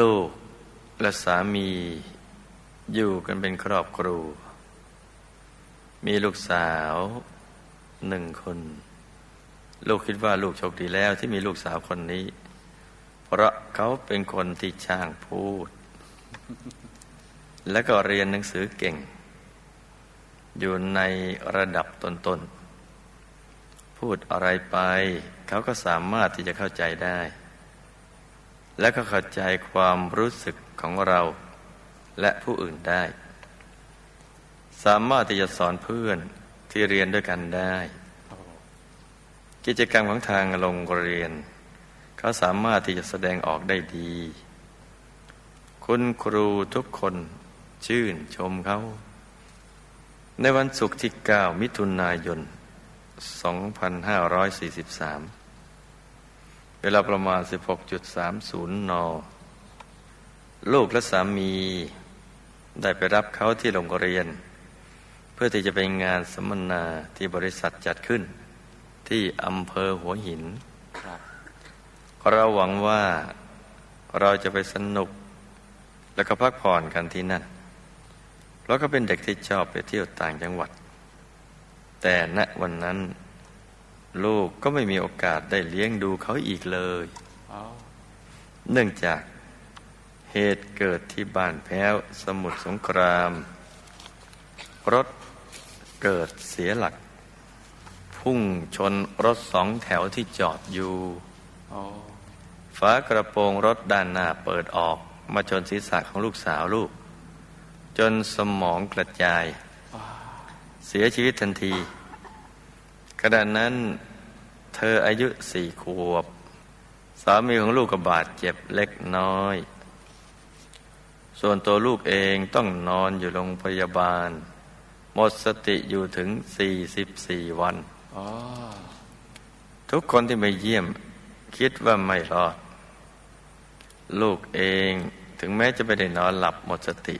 ลูกและสามีอยู่กันเป็นครอบครัว มีลูกสาวหนึ่งคน ลูกคิดว่าลูกโชคดีแล้วที่มีลูกสาวคนนี้ เพราะเขาเป็นคนที่ช่างพูด และก็เรียนหนังสือเก่ง อยู่ในระดับต้นๆ พูดอะไรไป เขาก็สามารถที่จะเข้าใจได้ และก็เข้าใจความรู้สึกของเราและผู้อื่นได้ สามารถที่จะสอนเพื่อนที่เรียนด้วยกันได้ กิจกรรมของทางโรงเรียน เขาสามารถที่จะแสดงออกได้ดี คุณครูทุกคนชื่นชมเขาในวันศุกร์ที่ 9 มิถุนายน 2543 เวลาประมาณ 16.30 น ลูกและสามีได้ไปรับเขาที่โรงเรียน เพื่อที่จะไปงานสัมมนาที่บริษัทจัดขึ้น ที่อำเภอหัวหิน เราหวังว่าเราจะไปสนุก และก็พักผ่อนกันที่นั่นเพราะก็เป็นเด็กที่ชอบไปเที่ยวต่างจังหวัด แต่ณวันนั้น ลูกก็ไม่มีโอกาสได้เลี้ยงดูเขาอีกเลย เนื่องจากเหตุเกิดที่บ้านแพ้วสมุทรสงคราม รถเกิดเสียหลัก พุ่งชนรถสองแถวที่จอดอยู่ฝากระโปรงรถด้านหน้าเปิดออกมาชนศีรษะของลูกสาวลูก จนสมองกระจาย เสียชีวิตทันที ขณะนั้นเธออายุสี่ขวบ สามีของลูกก็บาดเจ็บเล็กน้อย ส่วนตัวลูกเองต้องนอนอยู่โรงพยาบาล หมดสติอยู่ถึง44วันทุกคนที่มาเยี่ยมคิดว่าไม่รอด ลูกเองถึงแม้จะไม่ได้นอนหลับหมดสติ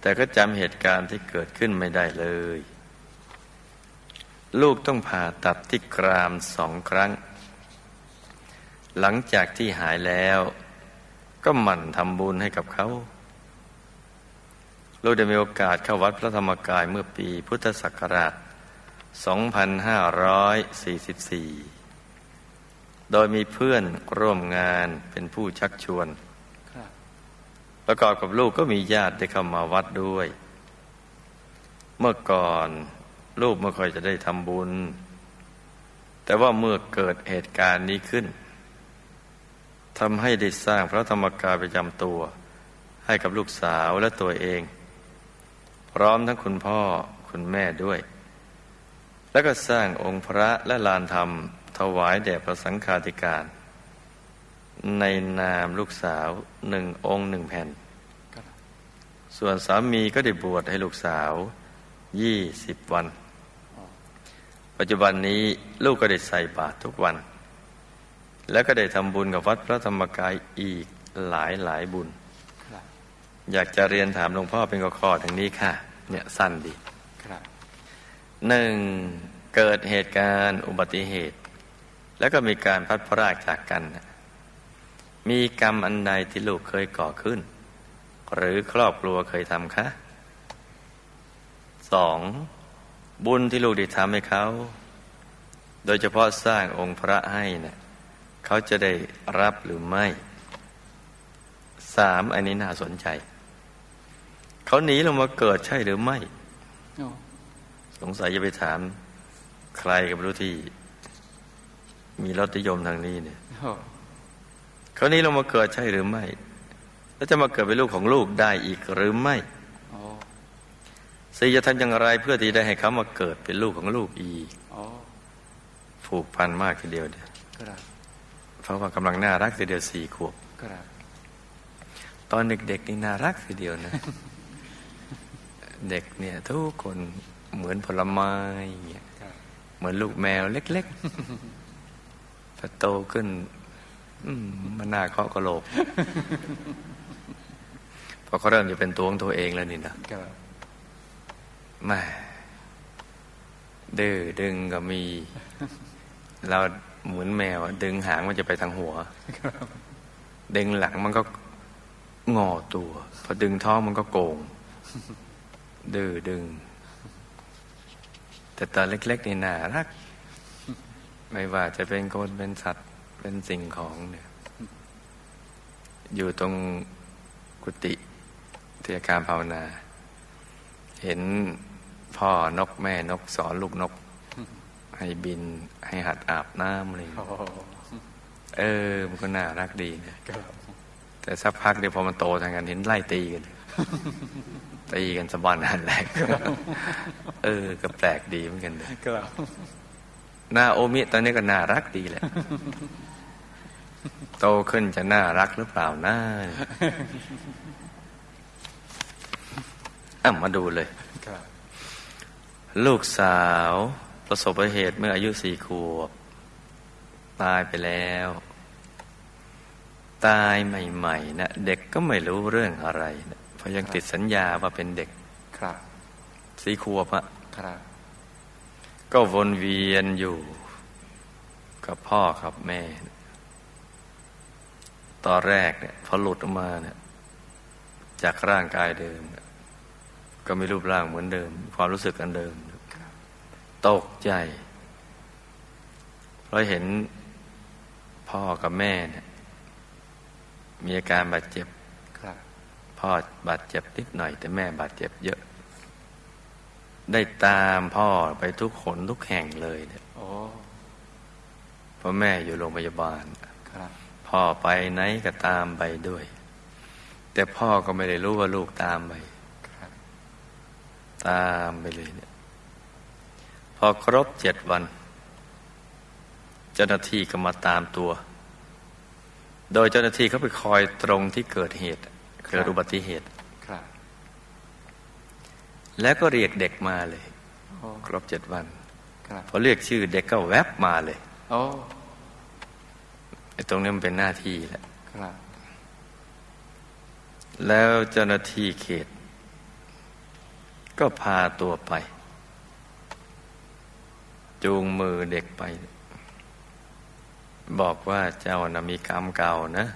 แต่ก็จำเหตุการณ์ที่เกิดขึ้นไม่ได้เลย ลูกต้องผ่าตัดที่กรามสองครั้ง หลังจากที่หายแล้ว ก็หมั่นทำบุญให้กับเขา ลูกได้มีโอกาสเข้าวัดพระธรรมกายเมื่อปีพุทธศักราช 2544 โดยมีเพื่อนร่วมงานเป็นผู้ชักชวน ประกอบกับลูกก็มีญาติได้เข้ามาวัดด้วย เมื่อก่อน ลูกไม่ค่อยจะได้ทำบุญ แต่ว่าเมื่อเกิดเหตุการณ์นี้ขึ้นทำให้ได้สร้างพระธรรมกายประจำตัว ให้กับลูกสาวและตัวเอง พร้อมทั้งคุณพ่อคุณแม่ด้วย แล้วก็สร้างองค์พระและลานธรรม ถวายแด่พระสังฆาธิการ ในนามลูกสาวหนึ่งองค์หนึ่งแผ่น ส่วนสามีก็ได้บวชให้ลูกสาว ยี่สิบวัน ปัจจุบันนี้ลูกก็ได้ใส่บาตรทุกวัน แล้วก็ได้ทำบุญกับวัดพระธรรมกายอีกหลายหลายบุญครับอยากจะเรียนถามหลวงพ่อเป็นข้อๆอย่างนี้ค่ะ เนี่ยสั้นดีครับหนึ่งเกิดเหตุการณ์อุบัติเหตุ แล้วก็มีการพัดพรากจากกัน มีกรรมอันใดที่ลูกเคยก่อขึ้น หรือครอบครัวเคยทำคะ สองบุญที่ลูกได้ทำให้เขา โดยเฉพาะสร้างองค์พระให้เนะ่ยเขาจะได้รับหรือไม่สามอันนี้น่าสนใจ เขาหนีลงมาเกิดใช่หรือไม่อ๋อสงสัยจะไปถาม ใครกับรู้ที่ มีรสนิยมทางนี้เนี่ยโอ้เขานี้ลงมาเกิดใช่หรือไม่ แล้วจะมาเกิดเป็นลูกของลูกได้อีกหรือไม่อ๋อ สี่จะทำอย่างไรเพื่อที่ได้ให้เขามาเกิดเป็นลูกของลูกอีกอ๋อผูกพันมากทีเดียวเนี่ยครับเพราะว่ากำลังน่ารักทีเดียวสี่ขวบครับตอนเด็กๆนี่น่ารักทีเดียวนะ เด็กเนี่ย ทุกคนเหมือนผลไม้อย่างเงี้ยครับเหมือนลูกแมวเล็กๆพอโตขึ้นอืมมันน่าเคาะกระโหลกพอเขาเริ่มจะเป็นตัวของตัวเองแล้วนี่นะ ม่ดื้อดึงก็มี เราเหมือนแมวอะดึงหางมันจะไปทางหัวดึงหลังมันก็งอตัว พอดึงท้องมันก็โกง ดื้อดึง แต่ตอนเล็ก ๆ นี่น่ารัก ไม่ว่าจะเป็นคนเป็นสัตว์เป็นสิ่งของเนี่ย อยู่ตรงกุฏิที่การภาวนา เห็น พ่อนกแม่นกสอนลูกนก ให้บินให้หัดอาบน้ำอะไรอย่างโอ้เงี้ยเออ มันก็น่ารักดีนะแต่สักพักเดี๋ยวพอมันโตทางกันเห็นไล่ตีกันตีกันสะบันหันแหลกเออ ก็แปลกดีเหมือนกันเลยครับหน้าโอมิตอนนี้ก็น่ารักดีแหละ โตขึ้นจะน่ารักหรือเปล่าน่าอะมาดูเลยครับ ลูกสาวประสบอุบัติเหตุเมื่ออายุสี่ขวบ ตายไปแล้ว ตายใหม่ๆนะเด็กก็ไม่รู้เรื่องอะไรนะเพราะยังติดสัญญาว่าเป็นเด็กครับสี่ขวบอะครับ ก็วนเวียนอยู่ กับพ่อกับแม่ ตอนแรกเนี่ยพอหลุดออกมาเนี่ยจากร่างกายเดิมเนี่ย ก็มีรูปร่างเหมือนเดิม ความรู้สึกอันเดิม ตกใจเพราะเห็นพ่อกับแม่เนี่ยมีอาการบาดเจ็บครับพ่อบาดเจ็บนิดหน่อย แต่แม่บาดเจ็บเยอะ ได้ตามพ่อไปทุกขนทุกแห่งเลยเนี่ยโอ้เพราะแม่อยู่โรงพยาบาลครับพ่อไปไหนก็ตามไปด้วย แต่พ่อก็ไม่ได้รู้ว่าลูกตามไปครับ ตามไปเลยเนี่ยพอครบเจ็ดวัน เจ้าหน้าที่ก็มาตามตัว โดยเจ้าหน้าที่เขาไปคอยตรงที่เกิดเหตุเกิดอุบัติเหตุครับแล้วก็เรียกเด็กมาเลยโอ้ครบเจ็ดวันครับพอเรียกชื่อเด็กก็แวบมาเลยโอ้ไอ้ตรงนี้มันเป็นหน้าที่แหละครับแล้วเจ้าหน้าที่เขต ก็พาตัวไป จูงมือเด็กไป บอกว่าเจ้านะมีกรรมเก่านะ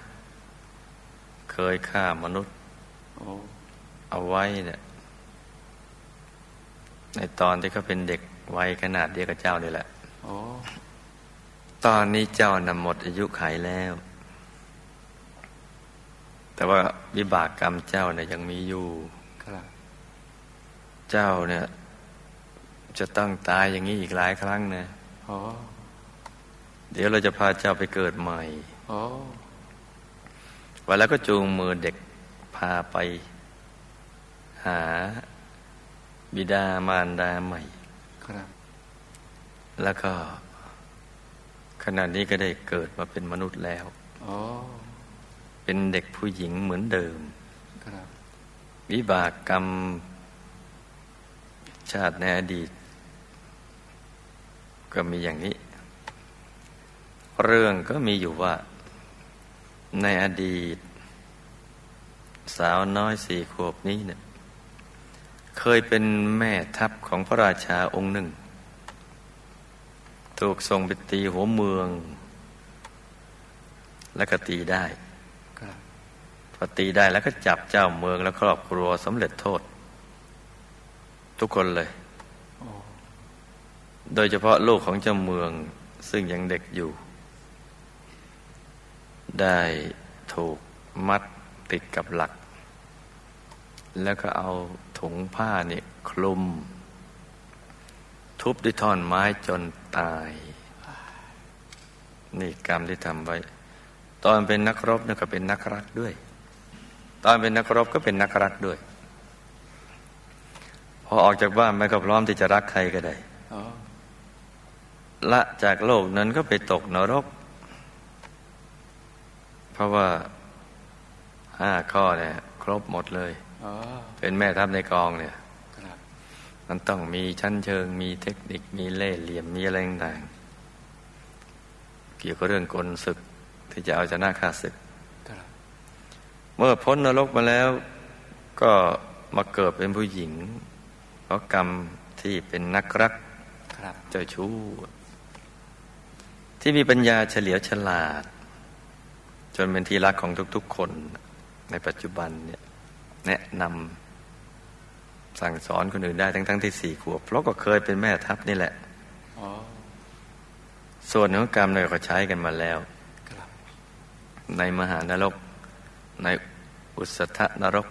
เคยฆ่ามนุษย์เอาไว้เนี่ยในตอนที่เขาเป็นเด็กวัยขนาดเดียวกับเจ้านี่แหละอตอนนี้เจ้านำหมดอายุไขแล้ว แต่ว่าวิบากกรรมเจ้าเนี่ยยังมีอยู่ เจ้าเนี่ย จะต้องตายอย่างนี้อีกหลายครั้งนะโอ้เดี๋ยวเราจะพาเจ้าไปเกิดใหม่โอ้วันแล้วก็จูงมือเด็กพาไป หาบิดามารดาใหม่ ครับ แล้วก็ขณะนี้ก็ได้เกิดมาเป็นมนุษย์แล้วโอ้เป็นเด็กผู้หญิงเหมือนเดิม ครับ วิบากกรรม ชาติในอดีต ก็มีอย่างนี้ เรื่องก็มีอยู่ว่า ในอดีต สาวน้อยสี่ขวบนี้เนี่ยเคยเป็นแม่ทัพของพระราชาองค์หนึ่ง ถูกส่งไปตีหัวเมือง แล้วก็ตีได้ครับพอตีได้แล้วก็จับเจ้าเมืองและครอบครัวสำเร็จโทษ ทุกคนเลยโอ้โดยเฉพาะลูกของเจ้าเมืองซึ่งยังเด็กอยู่ ได้ถูกมัดติดกับหลัก แล้วก็เอาถุงผ้าเนี่ยคลุม ทุบด้วยท่อนไม้จนตาย นี่กรรมที่ทำไว้ ตอนเป็นนักรบเนี่ยก็เป็นนักรักด้วย ตอนเป็นนักรบก็เป็นนักรักด้วย พอออกจากบ้านไปก็พร้อมที่จะรักใครก็ได้โอ้ละจากโลกนั้นก็ไปตกนรก เพราะว่าห้าข้อเนี่ย ครบหมดเลยโอ้เป็นแม่ทัพในกองเนี่ยครับมันต้องมีชั้นเชิง มีเทคนิคมีเล่ห์เหลี่ยมมีอะไรต่างๆเกี่ยวกับเรื่องกลศึกที่จะเอาชนะข้าศึกครับเมื่อพ้นนรกมาแล้ว ก็มาเกิดเป็นผู้หญิง เพราะกรรมที่เป็นนักรักครับเจ้าชู้ ที่มีปัญญาเฉลียวฉลาด จนเป็นที่รักของทุก ๆ คนในปัจจุบันเนี่ยแนะนำสั่งสอนคนอื่นได้ทั้งๆที่สี่ขวบ เพราะก็เคยเป็นแม่ทัพนี่แหละอ๋อส่วนของกรรมเนี่ยก็ใช้กันมาแล้วครับในมหานรก ในอุสธนรก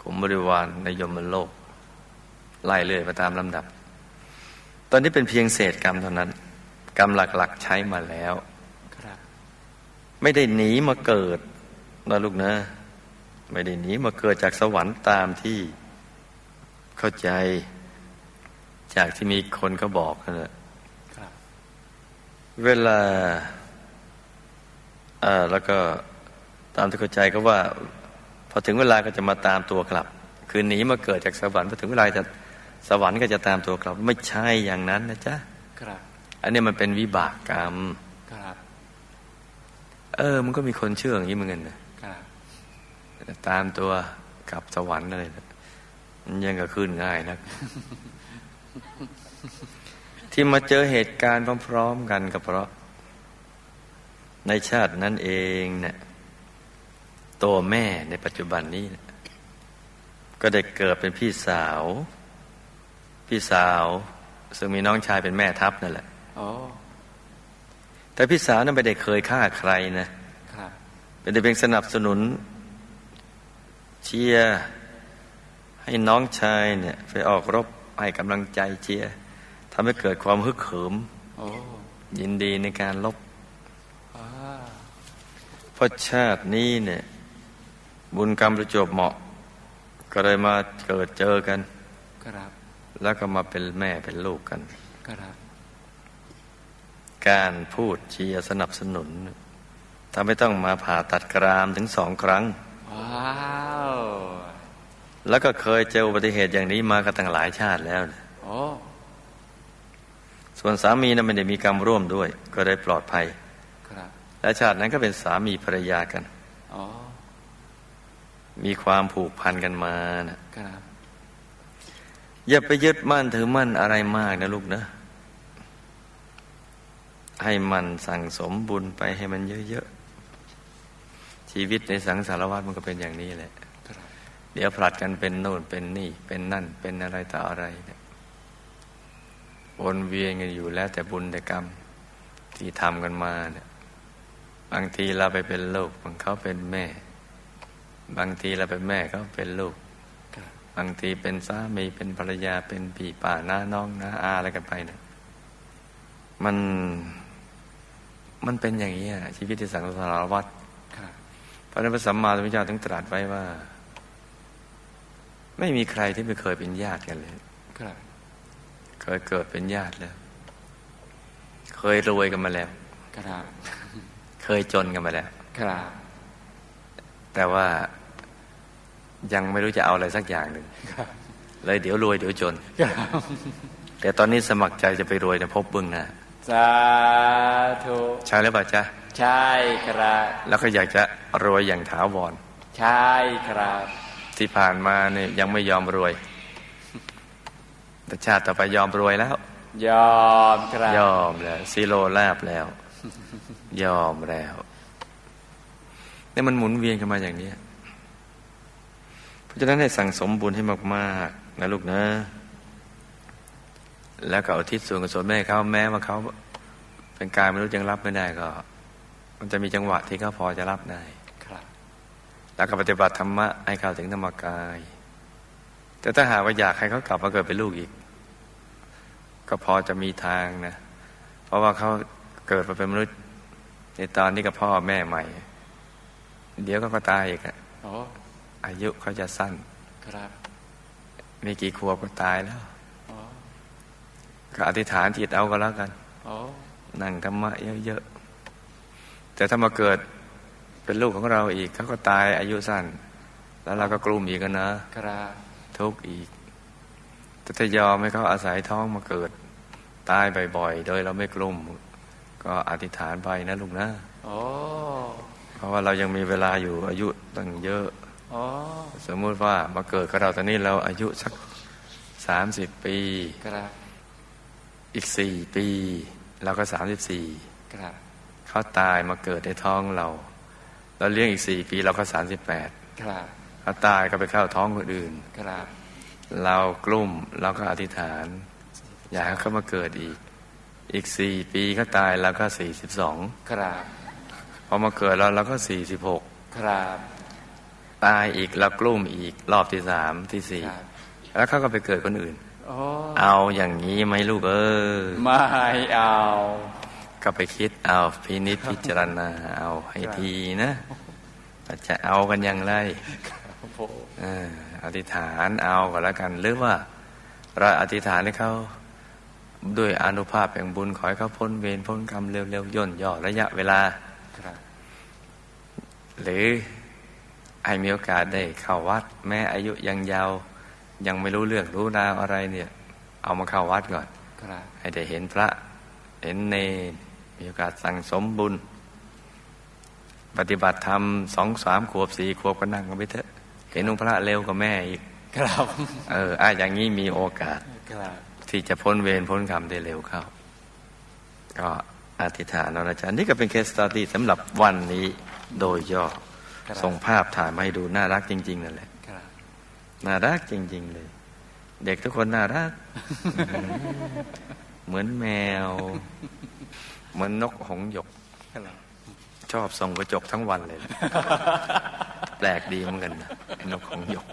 ขุมบริวารในยมโลก ไล่เรื่อยไปตามลำดับ ตอนนี้เป็นเพียงเศษกรรมเท่านั้น กรรมหลักๆ ใช้มาแล้วครับไม่ได้หนีมาเกิดนะลูกนะ ไม่ได้หนีมาเกิดจากสวรรค์ตามที่เข้าใจจากที่มีคนเขาบอกนั่นแหละครับเวลาอ่าแล้วก็ตามที่เข้าใจก็ว่า พอถึงเวลาก็จะมาตามตัวกลับ คือหนีมาเกิดจากสวรรค์พอถึงเวลาจะ สวรรค์ก็จะตามตัวกลับ ไม่ใช่อย่างนั้นนะจ๊ะครับ อันนี้มันเป็นวิบากกรรมครับ เออ มันก็มีคนเชื่ออย่างนี้เหมือนกันนะครับตามตัวกลับสวรรค์อะไรนะมันยังก็ขึ้นง่ายนะที่มาเจอเหตุการณ์พร้อม ๆ กันก็เพราะ ในชาตินั้นเองเนี่ยตัวแม่ในปัจจุบันนี้เนี่ยก็ได้เกิดเป็นพี่สาว พี่สาว ซึ่งมีน้องชายเป็นแม่ทัพนั่นแหละอ๋อแต่พี่สาวนั้นไม่ได้เคยฆ่าใครนะครับเป็นแต่เพียงสนับสนุน เชียร์ให้น้องชายเนี่ยไปออกรบให้กำลังใจเชียร์ทำให้เกิดความฮึกเหิมโอ้ยินดีในการลบอ่าเพราะชาตินี้เนี่ย บุญกรรมประจวบเหมาะ ก็เลยมาเกิดเจอกันครับ แล้วก็มาเป็นแม่เป็นลูกกันครับ การพูดเชียร์สนับสนุนทำให้ต้องมาผ่าตัดกรามถึงสองครั้ง ว้าว แล้วก็เคยเจออุบัติเหตุอย่างนี้มากันตั้งหลายชาติแล้วนะโอ้ส่วนสามีนั้นไม่ได้มีกรรมร่วมด้วย ก็ได้ปลอดภัย ครับ และชาตินั้นก็เป็นสามีภรรยากัน อ๋อ มีความผูกพันกันมานะครับ อย่าไปยึดมั่นถือมั่นอะไรมากนะลูกนะ ให้มันสั่งสมบุญไปให้มันเยอะๆ ชีวิตในสังสารวัฏมันก็เป็นอย่างนี้แหละ เดี๋ยวผลัดกันเป็นโน่นเป็นนี่ เป็นนั่นเป็นอะไรต่ออะไรเนี่ยวนเวียนกันอยู่แล้วแต่บุญแต่กรรมที่ทำกันมาเนี่ยบางทีเราไปเป็นลูกบางเขาเป็นแม่ บางทีเราเป็นแม่เขาเป็นลูก บบางทีเป็นสามีเป็นภรรยาเป็นพี่ป้าน้าน้องน้าอาอะไรกันไปเนี่ยมันมันเป็นอย่างนี้อะชีวิตที่สังสารวัฏครับเพราะฉะนั้นพระสัมมาสัมพุทธเจ้าถึงตรัสไว้ว่า ไม่มีใครที่ไม่เคยเป็นญาติกันเลยครับเคยเกิดเป็นญาติแล้ว เคยรวยกันมาแล้วครับเคยจนกันมาแล้วครับแต่ว่า ยังไม่รู้จะเอาอะไรสักอย่างหนึ่งครับเลยเดี๋ยวรวยเดี๋ยวจนครับแต่ตอนนี้สมัครใจจะไปรวยในภพบึงหนะสาธุใช่หรือเปล่าจ๊ะใช่ครับ แล้วก็อยากจะรวยอย่างถาวร ใช่ครับ ที่ผ่านมาเนี่ยยังไม่ยอมรวย แต่ชาติต่อไปยอมรวยแล้ว ยอมครับ ยอมแล้วซีโรลาบแล้ว ยอมแล้วเนี่ยมันหมุนเวียนกันมาอย่างนี้เพ ราะฉะนั้นให้สั่งสมบุญให้มากๆนะลูกนะ แล้วก็เอาทิศส่วนกุศลแม่เขาแม้ว่าเขาเป็นกายมนุษย์ยังรับไม่ได้ก็ มันจะมีจังหวะที่เขาพอจะรับได้ครับ แล้วก็ปฏิบัติธรรมะให้เข้าถึงธรรมกาย แต่ถ้าหากว่าอยากให้เขากลับมาเกิดเป็นลูกอีก ก็พอจะมีทางนะ เพราะว่าเขาเกิดมาเป็นมนุษย์ ในตอนนี้กับพ่อแม่ใหม่ เดี๋ยวเขาก็ตายอีกอะโอ้อายุเขาจะสั้น ครับมีกี่ขวบก็ตายแล้วโอ้ก็อธิษฐานจิตเอาก็แล้วกันโอ้นั่งธรรมะเยอะๆแต่ถ้ามาเกิดเป็นลูกของเราอีกเขาก็ตายอายุสั้น แล้วเราก็กลุ้มอีกอะนะครับทุกข์อีกแต่ถ้ายอมให้เขาอาศัยท้องมาเกิด ตายบ่อยๆ โดยเราไม่กลุ้มก็อธิษฐานไปนะลูกนะโอ้เพราะว่าเรายังมีเวลาอยู่อายุตั้งเยอะโอ้ สมมุติว่ามาเกิดกับเราตอนนี้เราอายุสักสามสิบปีครับอีกสี่ปีเราก็สามสิบสี่ครับเขาตายมาเกิดในท้องเรา เราเลี้ยงอีกสี่ปีเราก็สามสิบแปดครับเขาตายก็ไปเข้าท้องคนอื่นครับเรากลุ่มเราก็อธิษฐาน อยากให้เขามาเกิดอีก อีกสี่ปีเขาตายเราก็สี่สิบสองครับพอมาเกิดเราเราก็สี่สิบหกครับ ตายอีกเรากลุ่มอีกรอบที่สามที่สี่ครับแล้วเขาก็ไปเกิดคนอื่นโอ้เอาอย่างนี้ไหมลูกเออไม่เอา ก็ไปคิดเอาพินิจพิจารณาเอาให้ทีนะว่าจะเอากันอย่างไรครับผมเอออธิษฐานเอาก็แล้วกัน หรือว่า เราอธิษฐานให้เขาด้วยอานุภาพแห่งบุญขอให้เขาพ้นเวรพ้นกรรมเร็วๆย่นย่อระยะเวลาครับหรือ ให้มีโอกาสได้เข้าวัด แม้อายุยังยาว ยังไม่รู้เรื่องรู้ราวอะไรเนี่ย เอามาเข้าวัดก่อนครับให้ได้เห็นพระเห็นเนรมีโอกาสสั่งสมบุญ ปฏิบัติธรรมสองสามขวบสี่ขวบก็นั่งกันไปเถอะเห็นองค์พระเร็วกว่าแม่อีกครับ เอออะอย่างนี้มีโอกาสครับที่จะพ้นเวรพ้นกรรมได้เร็วเข้า ก็อธิษฐานเอานะจ๊ะนี่ก็เป็นเคสต u d ดี้สำหรับวันนี้โดยย่อครับ ส่งภาพถ่ายมาให้ดูน่ารักจริง ๆ นั่นแหละครับน่ารักจริง ๆ เลย เด็กทุกคนน่ารัก เหมือนแมว เหมือนนกหงส์หยกครับชอบส่องกระจกทั้งวันเลย แปลกดีเหมือนกันนะไอ้นกหงส์หยก